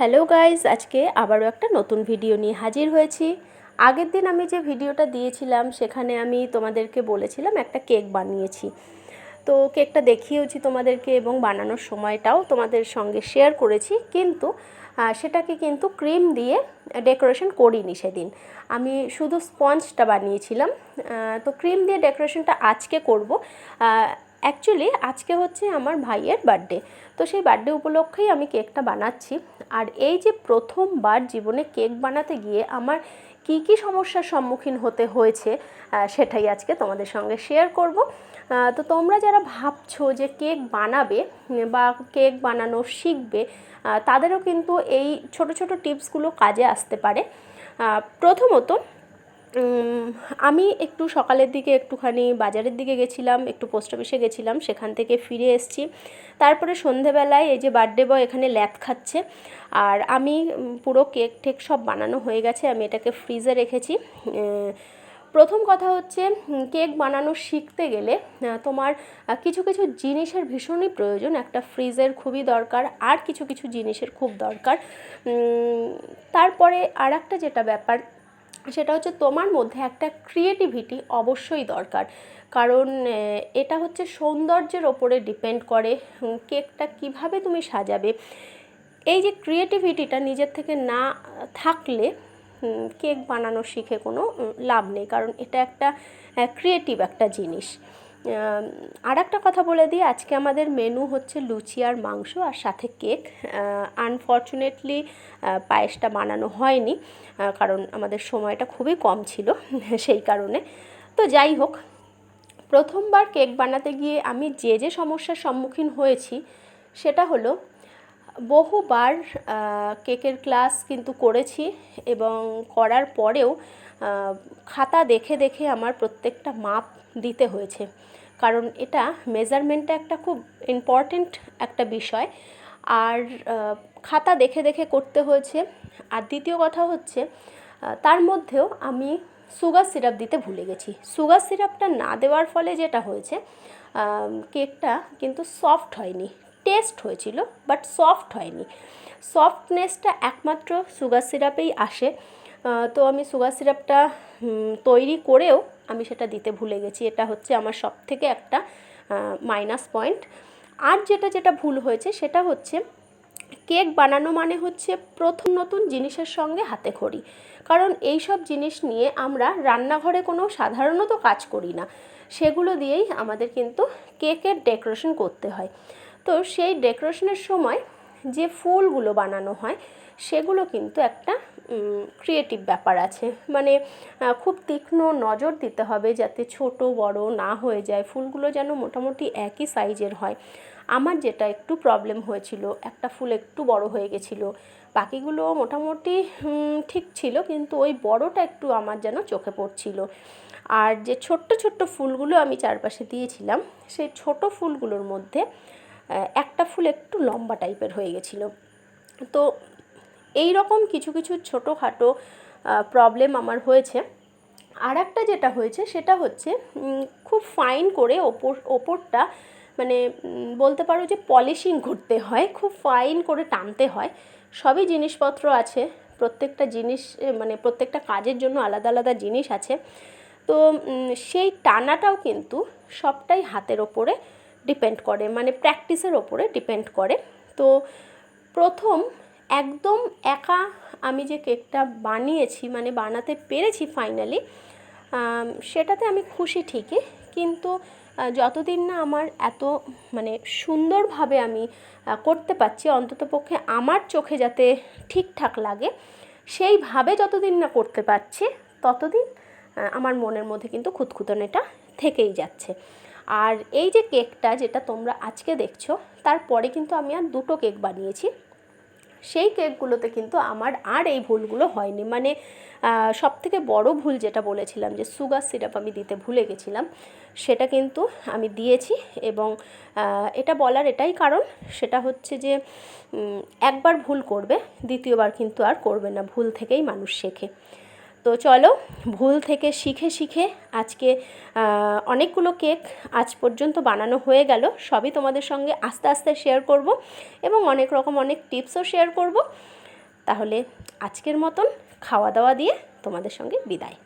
Hello guys আজকে আবারও একটা নতুন ভিডিও নিয়ে হাজির হয়েছি। আগের দিন আমি যে ভিডিওটা দিয়েছিলাম, সেখানে আমি তোমাদেরকে বলেছিলাম একটা কেক বানিয়েছি। তো কেকটা দেখিয়েওছি তোমাদেরকে এবং বানানোর সময়টাও তোমাদের সঙ্গে শেয়ার করেছি, কিন্তু সেটাকে কিন্তু ক্রিম দিয়ে ডেকোরেশন করিনি সেদিন। আমি শুধু স্পঞ্জটা বানিয়েছিলাম। তো ক্রিম দিয়ে ডেকোরেশনটা আজকে করব। অ্যাকচুয়ালি আজকে হচ্ছে আমার ভাইয়ের বার্থডে তো সেই বার্থডে উপলক্ষেই আমি কেকটা বানাচ্ছি। আর এই যে প্রথমবার জীবনে কেক বানাতে গিয়ে আমার কি কি সমস্যার সম্মুখীন হতে হয়েছে সেটাই আজকে তোমাদের সঙ্গে শেয়ার করব। তো তোমরা যারা ভাবছ যে কেক বানাবে বা কেক বানানো শিখবে তাদেরও কিন্তু এই ছোট ছোট টিপসগুলো কাজে আসতে পারে। প্রথমত আমি একটু সকালের দিকে একটুখানি বাজারের দিকে গেছিলাম, একটু পোস্ট অফিসে গেছিলাম, সেখান থেকে ফিরে এসেছি। তারপরে সন্ধেবেলায় এই যে বার্থডে বয় এখানে ল্যাদ খাচ্ছে, আর আমি পুরো কেক টেক সব বানানো হয়ে গেছে, আমি এটাকে ফ্রিজে রেখেছি। প্রথম কথা হচ্ছে কেক বানানো শিখতে গেলে তোমার কিছু কিছু জিনিসের ভীষণই প্রয়োজন, একটা ফ্রিজের খুবই দরকার, আর কিছু কিছু জিনিসের খুব দরকার। তারপরে আর একটা যেটা ব্যাপার সেটা হচ্ছে তোমার মধ্যে একটা ক্রিয়েটিভিটি অবশ্যই দরকার। কারণ এটা হচ্ছে সৌন্দর্যের ওপরে ডিপেন্ড করে কেকটা কীভাবে তুমি সাজাবে। এই যে ক্রিয়েটিভিটিটা নিজের থেকে না থাকলে কেক বানানো শিখে কোনো লাভ নেই। কারণ এটা একটা ক্রিয়েটিভ একটা জিনিস। আর একটা কথা বলে দিই, আজকে আমাদের মেনু হচ্ছে লুচি আর মাংস আর সাথে কেক আনফর্চুনেটলি পায়েসটা বানানো হয়নি কারণ আমাদের সময়টা খুবই কম ছিল সেই কারণে। তো যাই হোক, প্রথমবার কেক বানাতে গিয়ে আমি যে যে সমস্যার সম্মুখীন হয়েছি, সেটা হলো বহুবার কেকের ক্লাস কিন্তু করেছি এবং করার পরেও খাতা দেখে দেখে আমার প্রত্যেকটা মাপ দিতে হয়েছে। কারণ এটা মেজারমেন্টটা একটা খুব ইম্পর্ট্যান্ট একটা বিষয়। আর খাতা দেখে দেখে করতে হয়েছে। আর দ্বিতীয় কথা হচ্ছে তার মধ্যেও আমি সুগার সিরাপ দিতে ভুলে গেছি। সুগার সিরাপটা না দেওয়ার ফলে যেটা হয়েছে কেকটা কিন্তু সফট হয়নি। টেস্ট হয়েছিল বাট সফট হয়নি। সফটনেসটা একমাত্র সুগার সিরাপেই আসে। তো আমি সুগার সিরাপটা তৈরি করেও আমি সেটা দিতে ভুলে গেছি। এটা হচ্ছে আমার সব থেকে একটা মাইনাস পয়েন্ট আর যেটা যেটা ভুল হয়েছে, সেটা হচ্ছে কেক বানানো মানে হচ্ছে প্রথম নতুন জিনিসের সঙ্গে হাতে খড়ি। কারণ এই সব জিনিস নিয়ে আমরা রান্নাঘরে কোনো সাধারণত কাজ করি না। সেগুলো দিয়েই আমাদের কিন্তু কেকের ডেকোরেশন করতে হয়। তো সেই ডেকোরেশনের সময় যে ফুলগুলো বানানো হয়, সেগুলো কিন্তু একটা ক্রিয়েটিভ ব্যাপার আছে। মানে খুব তীক্ষ্ণ নজর দিতে হবে যাতে ছোট, বড় না হয়ে যায়। ফুলগুলো যেন মোটামুটি একই সাইজের হয়। আমার যেটা একটু প্রবলেম হয়েছিল, একটা ফুল একটু বড় হয়ে গেছিল। বাকিগুলো মোটামুটি ঠিক ছিল, কিন্তু ওই বড়টা একটু আমার যেন চোখে পড়ছিল। আর যে ছোট্ট ছোট্ট ফুলগুলো আমি চারপাশে দিয়েছিলাম, সেই ছোট ফুলগুলোর মধ্যে একটা ফুল একটু লম্বা টাইপের হয়ে গেছিল। তো এই রকম কিছু কিছু ছোটোখাটো প্রবলেম আমার হয়েছে। আর একটা যেটা হয়েছে, সেটা হচ্ছে খুব ফাইন করে ওপর, ওপরটা মানে বলতে পারো যে পলিশিং করতে হয়, খুব ফাইন করে টানতে হয়। সবই জিনিসপত্র আছে, প্রত্যেকটা জিনিস মানে প্রত্যেকটা কাজের জন্য আলাদা আলাদা জিনিস আছে। তো সেই টানাটাও কিন্তু সবটাই হাতের ওপরে ডিপেন্ড করে মানে প্র্যাকটিসের ওপরে ডিপেন্ড করে। তো প্রথম একদম একা আমি যে কেকটা বানিয়েছি মানে বানাতে পেরেছি ফাইনালি সেটাতে আমি খুশি ঠিকই, কিন্তু যতদিন না আমার এত মানে সুন্দরভাবে আমি করতে পারছি অন্ততপক্ষে আমার চোখে যাতে ঠিকঠাক লাগে, সেইভাবে যতদিন না করতে পারছি, ততদিন আমার মনের মধ্যে কিন্তু খুঁতখুতনেটা থেকেই যাচ্ছে। আর এই যে কেকটা যেটা তোমরা আজকে দেখছ তারপরে কিন্তু আমি আর দুটো কেক বানিয়েছি। সেই কেকগুলোতে কিন্তু আমার আর এই ভুলগুলো হয়নি। মানে সব থেকে বড় ভুল যেটা বলেছিলাম যে সুগার সিরাপ আমি দিতে ভুলে গেছিলাম, সেটা কিন্তু আমি দিয়েছি এবং এটা বলার এটাই কারণ, সেটা হচ্ছে যে একবার ভুল করবে, দ্বিতীয়বার কিন্তু আর করবে না, ভুল থেকেই মানুষ শেখে। তো চলো, ভুল থেকে শিখে শিখে আজকে অনেকগুলো কেক আজ পর্যন্ত বানানো হয়ে গেল। সবই তোমাদের সঙ্গে আস্তে আস্তে শেয়ার করব এবং অনেক রকম অনেক টিপসও শেয়ার করব। তাহলে আজকের মতন খাওয়া দাওয়া দিয়ে তোমাদের সঙ্গে বিদায়।